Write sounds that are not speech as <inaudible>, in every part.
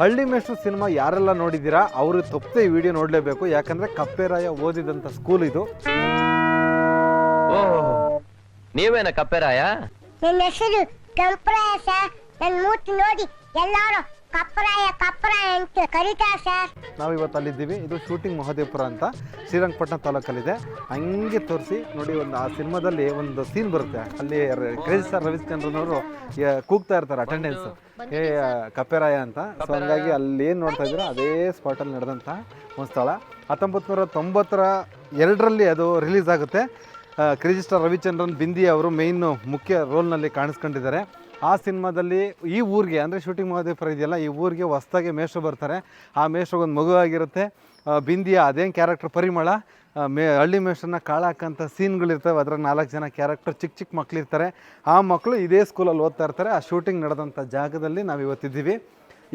ಹಳ್ಳಿ ಮೇಷ್ಟ್ರು ಸಿನಿಮಾ ಯಾರೆಲ್ಲ ನೋಡಿದ್ದೀರಾ ಅವರು ತಪ್ಪದೆ ಈ ವಿಡಿಯೋ ನೋಡಲೇಬೇಕು. ಯಾಕಂದ್ರೆ ಕಪ್ಪೆರಾಯ ಓದಿದಂಥ ಸ್ಕೂಲ್ ಇದು. ಓ ನೀವೇನ ಕಪ್ಪೆರಾಯ? ನನ್ನ ಹೆಸರು ಕೆಂಪರಾಯ ಸರ್ ನನ್ನ ನೋಡಿ ಎಲ್ಲಾರು ಕಪ್ಪರಾಯ ಕಪ್ಪರಾಯ ಅಂತ ಕರೀತಾರೆ ಸರ್. ನಾವು ಇವತ್ತು ಅಲ್ಲಿದ್ದೀವಿ. ಇದು ಶೂಟಿಂಗ್ ಮಹದೇವಪುರ ಅಂತ. ಶ್ರೀರಂಗಪಟ್ಟಣ ತಾಲೂಕಲ್ಲಿದೆ. ಹಂಗೆ ತೋರಿಸಿ ನೋಡಿ ಒಂದು ಆ ಸಿನಿಮಾದಲ್ಲಿ ಒಂದು ಸೀನ್ ಬರುತ್ತೆ. ಅಲ್ಲಿ ಕ್ರೇಜ್ ಸರ್ ರವಿಚಂದ್ರನವರು ಕೂಗ್ತಾ ಇರ್ತಾರೆ ಅಟೆಂಡೆನ್ಸ್ ಏ ಕಪ್ಪೆರಾಯ ಅಂತ. ಸೊ ಹಂಗಾಗಿ ಅಲ್ಲಿ ಏನು ನೋಡ್ತಾ ಇದ್ದೀರಾ? ಅದೇ ಸ್ಪಾಟಲ್ಲಿ ನಡೆದಂಥ ಒಂದು ಸ್ಥಳ. ಹತ್ತೊಂಬತ್ತು ನೂರ ತೊಂಬತ್ತರ ಎರಡರಲ್ಲಿ ಅದು ರಿಲೀಸ್ ಆಗುತ್ತೆ. ಕ್ರೇಜಿ ಸ್ಟಾರ್ ರವಿಚಂದ್ರನ್ ಬಿಂದಿ ಅವರು ಮೇಯ್ನು ಮುಖ್ಯ ರೋಲ್ನಲ್ಲಿ ಕಾಣಿಸ್ಕೊಂಡಿದ್ದಾರೆ. ಆ ಸಿನಿಮಾದಲ್ಲಿ ಈ ಊರಿಗೆ, ಅಂದರೆ ಶೂಟಿಂಗ್ ಮಹದೇವಪುರ ಇದೆಯಲ್ಲ, ಈ ಊರಿಗೆ ಹೊಸ್ದಾಗಿ ಮೇಷ ಬರ್ತಾರೆ. ಆ ಮೇಷಗೊಂದು ಮಗು ಆಗಿರುತ್ತೆ. ಬಿಂದಿಯ, ಅದೇನು ಕ್ಯಾರೆಕ್ಟರ್ ಪರಿಮಳ ಮೇ, ಹಳ್ಳಿ ಮೇಷ್ಟ್ರನ್ನ ಕಾಳಾಕಂಥ ಸೀನ್ಗಳಿರ್ತವೆ. ಅದರ ನಾಲ್ಕು ಜನ ಕ್ಯಾರೆಕ್ಟರ್ ಚಿಕ್ಕ ಚಿಕ್ಕ ಮಕ್ಕಳಿರ್ತಾರೆ ಆ ಮಕ್ಕಳು ಇದೇ ಸ್ಕೂಲಲ್ಲಿ ಓದ್ತಾ ಇರ್ತಾರೆ. ಆ ಶೂಟಿಂಗ್ ನಡೆದಂಥ ಜಾಗದಲ್ಲಿ ನಾವು ಇವತ್ತಿದ್ದೀವಿ.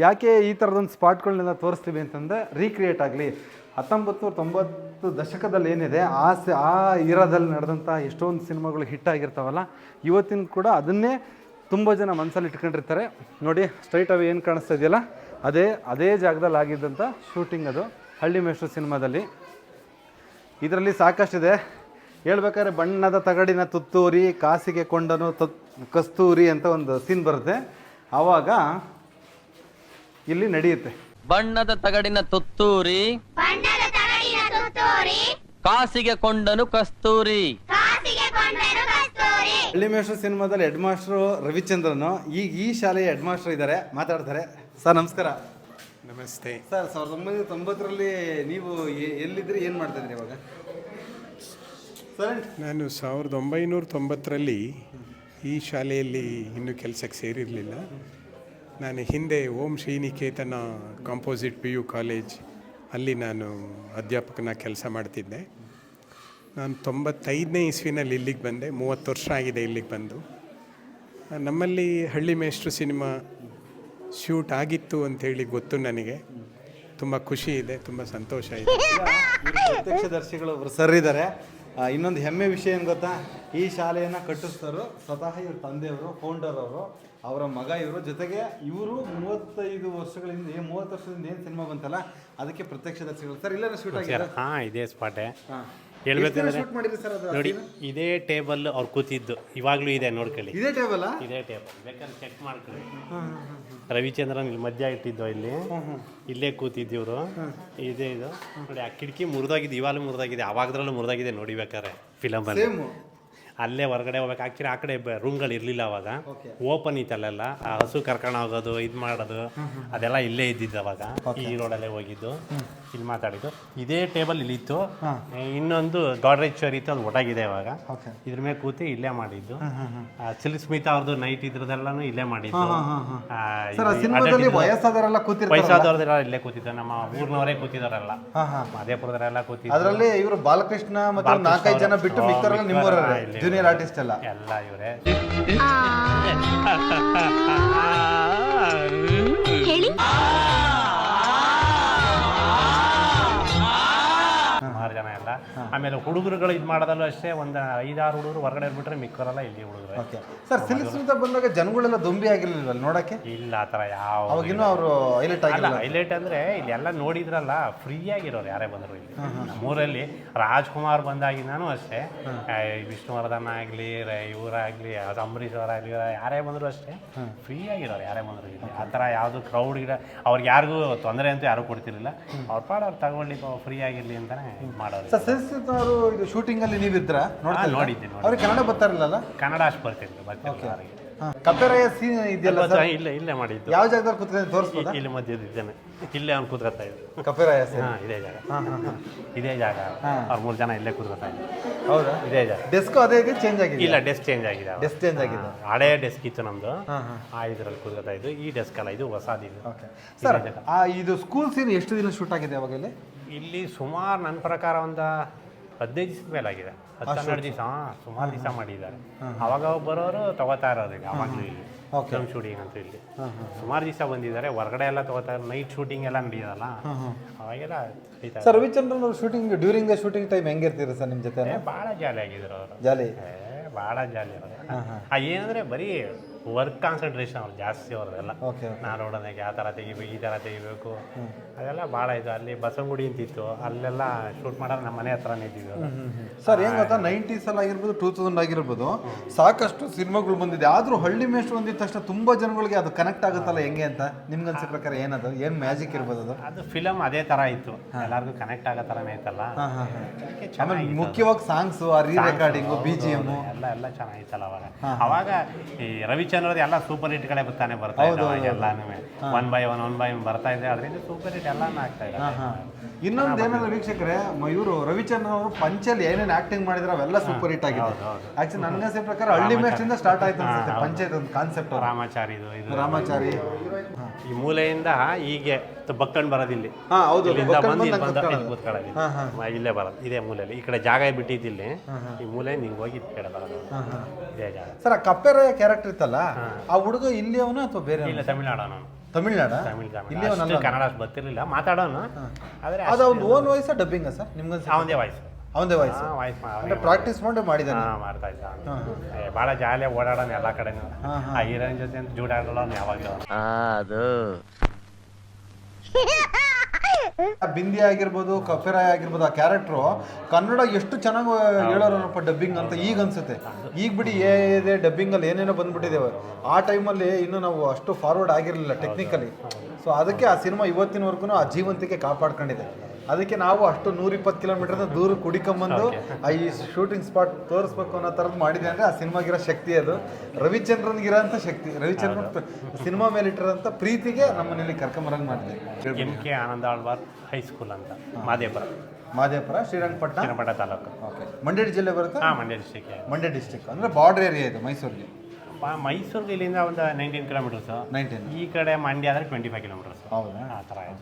ಯಾಕೆ ಈ ಥರದೊಂದು ಸ್ಪಾಟ್ಗಳನ್ನೆಲ್ಲ ತೋರಿಸ್ತೀವಿ ಅಂತಂದರೆ ರೀಕ್ರಿಯೇಟ್ ಆಗಲಿ. ಹತ್ತೊಂಬತ್ತು ತೊಂಬತ್ತು ದಶಕದಲ್ಲಿ ಏನಿದೆ, ಆ ಸಿ, ಆ ಇರಾದಲ್ಲಿ ನಡೆದಂಥ ಎಷ್ಟೊಂದು ಸಿನಿಮಾಗಳು ಹಿಟ್ ಆಗಿರ್ತಾವಲ್ಲ, ಇವತ್ತಿನ ಕೂಡ ಅದನ್ನೇ ತುಂಬ ಜನ ಮನಸ್ಸಲ್ಲಿ ಇಟ್ಕೊಂಡಿರ್ತಾರೆ. ನೋಡಿ ಸ್ಟ್ರೈಟ್ ಅವೇ ಏನು ಕಾಣಿಸ್ತಾ ಇದೆಯಲ್ಲ? ಅದೇ ಅದೇ ಜಾಗದಲ್ಲಿ ಆಗಿದ್ದಂಥ ಶೂಟಿಂಗ್ ಅದು ಹಳ್ಳಿ ಮೇಷ್ಟ್ರು ಸಿನಿಮಾದಲ್ಲಿ. ಇದರಲ್ಲಿ ಸಾಕಷ್ಟಿದೆ. ಹೇಳ್ಬೇಕಾದ್ರೆ ಬಣ್ಣದ ತಗಡಿನ ತುತ್ತೂರಿ ಕಾಸಿಗೆ ಕೊಂಡನು ತತ್ ಕಸ್ತೂರಿ ಅಂತ ಒಂದು ಸೀನ್ ಬರುತ್ತೆ. ಆವಾಗ ಇಲ್ಲಿ ನಡೆಯುತ್ತೆ. ಬಣ್ಣದ ತಗಡಿನ ತುತ್ತೂರಿ ಬಣ್ಣದ ತಗಡಿನ ತುತ್ತೂರಿ ಕಾಸಿಗೆ ಕೊಂಡನು ಕಸ್ತೂರಿ. ಕಸ್ತೂರಿ ಹಳ್ಳಿ ಮೇಷ್ಟ್ರು ಸಿನಿಮಾದಲ್ಲಿ ಹೆಡ್ ಮಾಸ್ಟರ್ ರವಿಚಂದ್ರನು. ಈಗ ಈ ಶಾಲೆಯ ಹೆಡ್ ಮಾಸ್ಟರ್ ಇದ್ದಾರೆ. ಮಾತಾಡ್ತಾರೆ. ಸರ್ ನಮಸ್ಕಾರ. ನಮಸ್ತೆ. ಸರ್ ಸಾವಿರದ ಒಂಬೈನೂರ ತೊಂಬತ್ತರಲ್ಲಿ ನೀವು ಎಲ್ಲಿದ್ರೆ ಎಲ್ಲಿದ್ರಿ ಏನು ಮಾಡ್ತಿದ್ರಿ ಇವಾಗ? ಸರ್ ನಾನು ಸಾವಿರದ ಒಂಬೈನೂರ ತೊಂಬತ್ತರಲ್ಲಿ ಈ ಶಾಲೆಯಲ್ಲಿ ಇನ್ನೂ ಕೆಲಸಕ್ಕೆ ಸೇರಿರಲಿಲ್ಲ. ನಾನು ಹಿಂದೆ Om Srinikethana composite P U college ಅಲ್ಲಿ ನಾನು ಅಧ್ಯಾಪಕನ ಕೆಲಸ ಮಾಡ್ತಿದ್ದೆ. ನಾನು ತೊಂಬತ್ತೈದನೇ ಇಸ್ವಿನಲ್ಲಿ ಇಲ್ಲಿಗೆ ಬಂದೆ ಮೂವತ್ತು ವರ್ಷ ಆಗಿದೆ ಇಲ್ಲಿಗೆ ಬಂದು. ನಮ್ಮಲ್ಲಿ ಹಳ್ಳಿ ಮೇಷ್ಟ್ರು ಸಿನಿಮಾ ಶೂಟ್ ಆಗಿತ್ತು ಅಂತೇಳಿ ಗೊತ್ತು ನನಗೆ. ತುಂಬ ಖುಷಿ ಇದೆ ತುಂಬ ಸಂತೋಷ ಇದೆ. ಪ್ರತ್ಯಕ್ಷ ಪ್ರತ್ಯಕ್ಷದರ್ಶಿಗಳು ಒಬ್ರು ಸರ್ ಇದ್ದಾರೆ. ಇನ್ನೊಂದು ಹೆಮ್ಮೆ ವಿಷಯ ಏನು ಗೊತ್ತಾ? ಈ ಶಾಲೆಯನ್ನು ಕಟ್ಟಿಸ್ತಾರೋ ಸ್ವತಃ ಇವ್ರ ತಂದೆಯವರು ಫೌಂಡರ್ ಅವರು ಅವರ ಮಗ ಇವರು. ಜೊತೆಗೆ ಇವರು ಮೂವತ್ತೈದು ವರ್ಷಗಳಿಂದ ಏನು ಮೂವತ್ತು ವರ್ಷದಿಂದ ಏನು ಸಿನಿಮಾ ಬಂತಲ್ಲ ಅದಕ್ಕೆ ಪ್ರತ್ಯಕ್ಷದರ್ಶಿಗಳು. ಸರ್ ಇಲ್ಲೇನೋ ಶೂಟ್ ಆಗಿದೆ ಹಾಂ ಇದೇ ಸ್ಪಾಟೆ ಹಾಂ. ಹೇಳ್ಬೇಕಂದ್ರೆ ಶೂಟ್ ಮಾಡಿದ್ರಿ ಸರ್ ಅದು ನೋಡಿ ಇದೇ ಟೇಬಲ್ ಅವ್ರು ಕೂತಿದ್ದು. ಇವಾಗಲೂ ಇದೆ ನೋಡ್ಕೊಳ್ಳಿ. ಇದೇ ಟೇಬಲ್ ಇದೇ ಟೇಬಲ್ ಬೇಕಾದ್ರೆ ಚೆಕ್ ಮಾಡ್ಕೊಳ್ಳಿ. ರವಿಚಂದ್ರನ್ ಇಲ್ಲಿ ಮಧ್ಯ ಇಟ್ಟಿದ್ದು ಇಲ್ಲಿ ಇಲ್ಲೇ ಕೂತಿದ್ದಿವ್ರು ಇದೇ ಇದು. ನೋಡಿ ಆ ಕಿಟಕಿ ಮುರಿದಾಗಿದೆ ಇವಾಗಲೂ ಮುರಿದಾಗಿದೆ ಅವಾಗದ್ರಲ್ಲೂ ಮುರಿದಾಗಿದೆ ನೋಡಿ ಬೇಕಾದ್ರೆ ಫಿಲಮಲ್ಲಿ ಅಲ್ಲೇ ಹೊರಗಡೆ ಹೋಗ್ಬೇಕು. ಆ್ಯಕ್ಚುಲಿ ಆ ಕಡೆ ರೂಮ್ಗಳು ಇರಲಿಲ್ಲ ಅವಾಗ. ಓಪನ್ ಇತ್ತಲ್ಲೆಲ್ಲ. ಆ ಹಸು ಕರ್ಕೊಂಡು ಹೋಗೋದು ಇದು ಮಾಡೋದು ಅದೆಲ್ಲ ಇಲ್ಲೇ ಇದ್ದಿದ್ದು ಅವಾಗ. ಈ ರೋಡಲ್ಲೇ ಹೋಗಿದ್ದು. ಇಲ್ಲಿ ಮಾತಾಡಿದ್ದು. ಇದೇ ಟೇಬಲ್ ಇಲ್ಲಿ ಇತ್ತು. ಇನ್ನೊಂದು ಗಾಡ್ರೇಜ್ ಚೇರ್ ಇತ್ತು ಅದು ಒಟಾಗಿದೆ ಇವಾಗ ಇದ್ರ ಮೇಲೆ ಕೂತಿ ಇಲ್ಲೇ ಮಾಡಿದ್ದು. ಸಿಲ್ಕ್ ಸ್ಮಿತಾ ಅವ್ರದ್ದು ನೈಟ್ ಇದ್ರದೆಲ್ಲಾನು ಇಲ್ಲೇ ಮಾಡಿದ್ದು. ವಯಸ್ಸಾದವ್ರದ್ದೆಲ್ಲ ಇಲ್ಲೇ ಕೂತಿದ್ದೆ ನಮ್ಮ ಊರ್ನವರೇ ಕೂತಿದಾರಲ್ಲ. ಮದೇಪುರದವರೆಲ್ಲ ಕೂತಿದ್ರು. ಅದರಲ್ಲಿ ಇವರು ಬಾಲಕೃಷ್ಣ ಮತ್ತೆ ನಾಲ್ಕೈದು ಜನ ಬಿಟ್ಟು ಮಿಕ್ಕವರೆಲ್ಲ ನಿಮ್ಮವರೇ ಇಲ್ಲೇ. ಜೂನಿಯರ್ ಆರ್ಟಿಸ್ಟ್ ಅಲ್ಲ. ಎಲ್ಲ ಇವರೇ. <laughs> ಹೇಳಿ. ಆಮೇಲೆ ಹುಡುಗರುಗಳು ಇದು ಮಾಡೋದಲ್ಲೂ ಅಷ್ಟೇ ಒಂದು ಐದಾರು ಹುಡುಗರು ಹೊರಗಡೆ ಇರ್ಬಿಟ್ರೆ ಮಿಕ್ಕೋರೆಲ್ಲ ಇಲ್ಲಿ ಹುಡುಗರು. ಓಕೆ. ಸರ್ ಸಿಲ್ಕ್ ಸ್ಮಿತ ಬಂದಾಗ ಜನಗಳೆಲ್ಲ ದೊಂಬಿ ಆಗಿರಲಿಲ್ಲ ನೋಡಕ್ಕೆ? ಇಲ್ಲ ಆ ಥರ ಯಾವ ಅವಾಗಿನ್ನೂ ಅವರು ಹೈಲೈಟ್ ಆಗಿಲ್ಲ ಹೈಲೈಟ್ ಅಂದರೆ ಇಲ್ಲೆಲ್ಲ ನೋಡಿದ್ರಲ್ಲ ಫ್ರೀ ಆಗಿರೋರು ಯಾರೇ ಬಂದರು ಇಲ್ಲಿ. ನಮ್ಮೂರಲ್ಲಿ ರಾಜ್ಕುಮಾರ್ ಬಂದಾಗಿಂದಾನು ಅಷ್ಟೇ. ವಿಷ್ಣುವರ್ಧನ್ ಆಗಲಿ ಇವರಾಗಲಿ ಅಂಬರೀಷ್ ಅವರಾಗಲಿ ಯಾರೇ ಬಂದರು ಅಷ್ಟೇ ಫ್ರೀ ಆಗಿರೋರು ಯಾರೇ ಬಂದರು ಇಲ್ಲಿ. ಆ ಥರ ಯಾವುದು ಕ್ರೌಡ್ ಗಿಡ ಅವ್ರಿಗೆ ಯಾರಿಗೂ ತೊಂದರೆ ಅಂತೂ ಯಾರು ಕೊಡ್ತಿರಲಿಲ್ಲ. ಅವ್ರ ಪಾಡು ಅವ್ರು ತಗೊಳ್ಳಿ ಫ್ರೀ ಆಗಿರಲಿ ಅಂತಾನೆ ಇದು ಮಾಡೋರು ಅವರು ಇದು ಶೂಟಿಂಗ್ ಅಲ್ಲಿ ನೀವಿದ್ರ ಹಾ, ನೋಡಿದ್ದೆ, ನೋಡಿದ್ದೆ. ಅವ್ರಿಗೆ ಕನ್ನಡ ಬರ್ತಾರಲ್ಲ ಕನ್ನಡ ಅಷ್ಟು ಬರ್ತಿರ್ಲಿಲ್ಲ ಬರ್ತಿರ್ಲಿಲ್ಲ ಅವರಿಗೆ. ಕಪ್ಪೆರಾಯ ಸೀನ್ ಇದೆಯಲ್ಲ ಸರ್? ಇಲ್ಲೇ ಇಲ್ಲೇ ಮಾಡಿದ್ದು. ಯಾವ ಜಾಗದಲ್ಲಿ ಕುತ್ಕೊಂಡು ತೋರಿಸ್ಬೋದಾ? ಇಲ್ಲಿ ಮಧ್ಯದ ಇದ್ದೇನೆ. ಇಲ್ಲೇ ಅವ್ನು ಕೂತ್ಕೊತಾ ಇದ್ದ. ಕಪ್ಪೆರಾಯ ಸೀನ್ ಹಾಂ ಇದೇ ಜಾಗ. ಇದೇ ಜಾಗ. ಅವ್ರು ಮೂರು ಜನ ಇಲ್ಲೇ ಕೂತ್ಕೊತಾ ಇದ್ದ ಹೌದಾ? ಇದೇ ಜಾಗ. ಡೆಸ್ಕ್ ಅದೇ ಇದೆ ಚೇಂಜ್ ಆಗಿದೆ? ಇಲ್ಲ ಡೆಸ್ಕ್ ಚೇಂಜ್ ಆಗಿದೆ ಡೆಸ್ಕ್ ಚೇಂಜ್ ಆಗಿದೆ. ಹಳೆಯ ಹಳೆ ಡೆಸ್ಕ್ ಇತ್ತು ನಮ್ದು. ಹಾ, ಹಾ. ಆ ಇದರಲ್ಲಿ ಕೂತ್ಕೊತಾ ಇದ್ದು ಈ ಡೆಸ್ಕ್ ಅಲ್ಲ ಇದು ಹೊಸದಿದೆ ಓಕೆ ಸರ್ ಆ ಇದು ಸ್ಕೂಲ್ ಸೀನ್ ಎಷ್ಟು ದಿನ ಶೂಟ್ ಆಗಿದೆ ಅವಾಗ ಇಲ್ಲಿ ಇಲ್ಲಿ ಸುಮಾರು ನನ್ನ ಪ್ರಕಾರ ಒಂದು ಹದಿನೈದು ದಿವಸ ಮೇಲೆ ಆಗಿದೆ ಹತ್ತು ಹನ್ನೆರಡು ದಿವಸ ಸುಮಾರು ದಿವಸ ಮಾಡಿದ್ದಾರೆ. ಅವಾಗ ಬರೋರು ತಗೋತಾ ಇರೋದು ಈಗ ಅವಾಗಲೂ ಇಲ್ಲಿ. ಫಿಲ್ಮ್ ಶೂಟಿಂಗ್ ಅಂತ ಇಲ್ಲಿ. ಸುಮಾರು ದಿವಸ ಬಂದಿದ್ದಾರೆ ಹೊರಗಡೆ ಎಲ್ಲ ತಗೋತಾ ನೈಟ್ ಶೂಟಿಂಗ್ ಎಲ್ಲ ನಡೆಯೋದಲ್ಲ? ಅವಾಗೆಲ್ಲ ಸರ್ ರವಿಚಂದ್ರನ್ ಅವ್ರ shooting during the shooting time ಹೆಂಗಿರ್ತೀರಿ sir ನಿಮ್ಮ ಜೊತೆ ಭಾಳ ಜಾಲಿ ಆಗಿದ್ರು ಅವರು. ಜಾಲಿ? ಭಾಳ ಜಾಲಿ ಅವರು. ಏನಂದ್ರೆ ಬರೀ ವರ್ಕ್ ಕಾನ್ಸಂಟ್ರೇಷನ್ ಅವ್ರು ಜಾಸ್ತಿ ಅವ್ರದೆಲ್ಲ ಓಕೆ ನಾ ನೋಡೋದಕ್ಕೆ ಆ ಥರ ತೆಗಿಬೇಕು ಈ ಥರ ತೆಗಿಬೇಕು. ಅದೆಲ್ಲ ಭಾಳ ಇದು. ಅಲ್ಲಿ ಬಸವನಗುಡಿ ಅಂತಿತ್ತು ಅಲ್ಲೆಲ್ಲ ಶೂಟ್ ಮಾಡೋದು ನಮ್ಮ ಮನೆ ಹತ್ರನೇ ಇದ್ದಿದ್ದು ಸರ್ ಏನು ಗೊತ್ತಾ? ನೈಂಟೀಸಲ್ಲಿ ಆಗಿರ್ಬೋದು ಟೂ ತೌಸಂಡ್ ಆಗಿರ್ಬೋದು ಸಾಕಷ್ಟು ಸಿನಿಮಾಗಳು ಬಂದಿದೆ. ಆದರೂ ಹಳ್ಳಿ ಮೇಷ್ಟ್ರು ಬಂದಿದ ತಕ್ಷಣ ತುಂಬ ಜನಗಳಿಗೆ ಅದು ಕನೆಕ್ಟ್ ಆಗುತ್ತಲ್ಲ ಹೆಂಗೆ ಅಂತ? ನಿಮ್ಗೆ ಅನ್ಸೋ ಪ್ರಕಾರ ಏನದು? ಏನು ಮ್ಯಾಜಿಕ್ ಇರ್ಬೋದು ಅದು? ಅದು ಫಿಲಮ್ ಅದೇ ಥರ ಇತ್ತು. ಎಲ್ಲರಿಗೂ ಕನೆಕ್ಟ್ ಆಗೋ ಥರನೇ ಇತ್ತಲ್ಲ. ಆಮೇಲೆ ಮುಖ್ಯವಾಗಿ ಸಾಂಗ್ಸು ಆ ರೀ ರೆಕಾರ್ಡಿಂಗು ಬಿ ಜಿ ಎಂ ಎಲ್ಲ ಎಲ್ಲ ಚೆನ್ನಾಗಿತ್ತಲ್ಲ ಅವಾಗ. ಅವಾಗ ಈ ರವಿಚಂದ್ರದ ಎಲ್ಲ ಸೂಪರ್ ಹಿಟ್ ಕಡೆ ಬರ್ತಾನೆ ಬರ್ತಾ ಇದ್ದಾವೆ ಎಲ್ಲಾನು. One by one one by one ಬರ್ತಾ ಇದೆ ಅದರಿಂದ ಸೂಪರ್ ಹಿಟ್ ಎಲ್ಲಾನು ಆಗ್ತಾ ಇದೆ. ಇನ್ನೊಂದು ಏನಲ್ಲ ವೀಕ್ಷಕರೇ ಇವರು ರವಿಚಂದ್ರನ್ ಅವರು ಪಂಚಲ್ಲಿ ಏನೇನು ಆಕ್ಟಿಂಗ್ ಮಾಡಿದ್ರೆ ಅವೆಲ್ಲ ಸೂಪರ್ ಹಿಟ್ ಆಗಿದೆ. ಆಕ್ಚುಲಿ ನನಗನ್ಸೋ ಪ್ರಕಾರ ಹಳ್ಳಿ ಇಂದ ಸ್ಟಾರ್ಟ್ ಆಯ್ತು ಅನ್ಸುತ್ತೆ ಪಂಚಾಯತ್ ಒಂದು ಕಾನ್ಸೆಪ್ಟ್ ರಾಮಾಚಾರಿ ಇದು. ರಾಮಾಚಾರಿ. ಈ ಮೂಲೆಯಿಂದ ಹೀಗೆ ಬಕ್ಕಂಡ್ ಬರೋದಿಲ್ಲಿ ಹಾ ಹೌದು ಇಲ್ಲಿಂದ ಬಕ್ಕಂಡ್ ಬಂದು ಇಲ್ಲಿ ಬಂದು ಇಲ್ಲಿ ಕೂತ್ಕೊಳ್ಳೋದು. ಇಲ್ಲೇ ಬರೋದು. ಇದೇ ಮೂಲೆಯಲ್ಲಿ. ಈ ಕಡೆ ಜಾಗ ಬಿಟ್ಟಿದ್ದಿಲ್ಲಿ ಈ ಮೂಲೆ ನೀವು ಹೋಗಿ ಈ ಕಡೆ ಬರೋದು. ಇದೇ ಜಾಗ. ಸರ್ ಆ ಕಪ್ಪೆರಾಯ ಕ್ಯಾರೆಕ್ಟರ್ ಇತ್ತಲ್ಲ? ಆ ಹುಡುಗ ಇಲ್ಲಿ ಅವನು ಅಥವಾ ಬೇರೆ ಇಲ್ಲ ತಮಿಳ್ನಾಡು ನಾನು ತಮಿಳ್ನಾಡ? ತಮಿಳ್ ಇಲ್ಲಿ ಅವನಲ್ಲ ಕನ್ನಡ ಅಷ್ಟು ಗೊತ್ತಿರಲಿಲ್ಲ. ಮಾತಾಡೋನು. ಆದರೆ ಅದು ಅವ್ನು ಓನ್ ವಾಯ್ಸ್ ಡಬ್ಬಿಂಗ್ ಸರ್? ನಿಮ್ಗೆ ಅವನದೇ ವಾಯ್ಸ್ ಅವನದೇ ವಾಯ್ಸ್ ವಾಯ್ಸ್ ಪ್ರಾಕ್ಟೀಸ್ ಮಾಡಿ ಮಾಡಿದ್ದಾನೆ. ಹಾಂ ಮಾಡ್ತಾ ಇದ್ದ ಏ, ಭಾಳ ಜಾಲಿಯಾಗಿ ಓಡಾಡೋನು ಎಲ್ಲ ಕಡೆನೂ. ಆ ಹೀರೋಯಿನ್ ಜೊತೆ ಅಂತ ಜೂಡಾಡೋನು ಯಾವಾಗಲೂ. ಆ, ಅದು. <laughs> ಬಿಂದಿ ಆಗಿರ್ಬೋದು, ಕಫೆರಾಯ್ ಆಗಿರ್ಬೋದು, ಆ ಕ್ಯಾರೆಕ್ಟ್ರು ಕನ್ನಡ ಎಷ್ಟು ಚೆನ್ನಾಗಿ ಹೇಳೋರಪ್ಪ ಡಬ್ಬಿಂಗ್ ಅಂತ ಈಗ ಅನ್ಸುತ್ತೆ. ಈಗ ಬಿಡಿ ಏ ಇದೆ ಡಬ್ಬಿಂಗಲ್ಲಿ ಏನೇನೋ ಬಂದ್ಬಿಟ್ಟಿದ್ದೇವೆ ಆ ಟೈಮಲ್ಲಿ ಇನ್ನೂ ನಾವು ಅಷ್ಟು ಫಾರ್ವರ್ಡ್ ಆಗಿರಲಿಲ್ಲ ಟೆಕ್ನಿಕಲಿ ಸೊ ಅದಕ್ಕೆ ಆ ಸಿನಿಮಾ ಇವತ್ತಿನವರೆಗೂ ಆ ಜೀವಂತಿಕೆ ಕಾಪಾಡ್ಕೊಂಡಿದೆ. ಅದಕ್ಕೆ ನಾವು ಅಷ್ಟು ನೂರಿಪ್ಪತ್ತು ಕಿಲೋಮೀಟರ್ ದೂರ ಕುಡಿಕೊಂಬಂದು ಆ ಈ ಶೂಟಿಂಗ್ ಸ್ಪಾಟ್ ತೋರಿಸ್ಬೇಕು ಅನ್ನೋ ಥರದ್ದು ಮಾಡಿದೆ ಅಂದರೆ ಆ ಸಿನಿಮಾಗಿರೋ ಶಕ್ತಿ ಅದು. ರವಿಚಂದ್ರನ್ಗಿರೋಂಥ ಶಕ್ತಿ. ರವಿಚಂದ್ರನ್ ಸಿನಿಮಾ ಮೇಲೆ ಇಟ್ಟಿರೋಂಥ ಪ್ರೀತಿಗೆ ನಮ್ಮನೇಲಿ ಕರ್ಕೊಂಬರಂಗೆ ಮಾಡಿದೆ ಎಂ ಕೆ ಹೈ ಹೈಸ್ಕೂಲ್ ಅಂತ ಮಾದೇಪುರ. ಮಾದೇಪುರ ಶ್ರೀರಂಗಪಟ್ಟಣ ಶ್ರೀರಂಗಪಟ್ಟಣ ತಾಲೂಕು. ಓಕೆ ಮಂಡ್ಯ ಜಿಲ್ಲೆ ಬರುತ್ತೆ? ಹಾಂ ಮಂಡ್ಯ ಡಿಸ್ಟಿಕ್ ಮಂಡ್ಯ ಡಿಸ್ಟಿಕ್ ಅಂದರೆ ಬಾರ್ಡರ್ ಏರಿಯಾ ಇದು ಮೈಸೂರಿಗೆ. ಮೈಸೂರಿಗೆ ಇಲ್ಲಿಂದ ಒಂದು ನೈನ್ಟೀನ್ ಕಿಲೋಮೀಟರ್ಸು ನೈನ್ಟೀನ್ ಈ ಕಡೆ ಮಂಡ್ಯ ಆದರೆ ಟ್ವೆಂಟಿ ಫೈವ್ ಕಿಲೋಮೀಟರ್ಸ್ ಹೌದಾ? ಆ ಥರ ಇದೆ